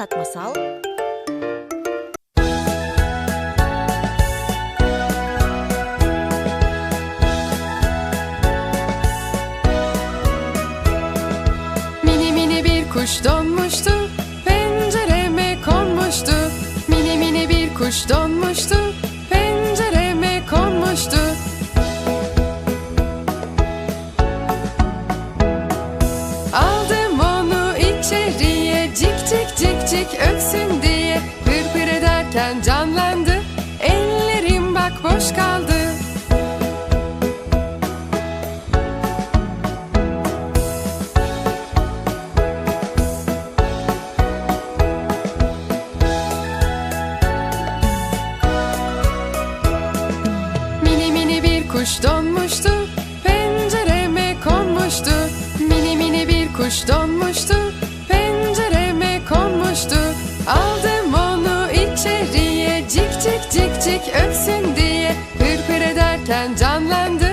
anlat masal. Mini mini bir kuş donmuştu, pencereme konmuştu. Mini mini bir kuş donmuştu, pencereme konmuştu. Aldım onu içeriye, kuş donmuştu, pencereme konmuştu. Mini mini bir kuş donmuştu, pencereme konmuştu. Aldım onu içeriye, cik cik cik cik ötsün diye. Pır pır ederken canlandı,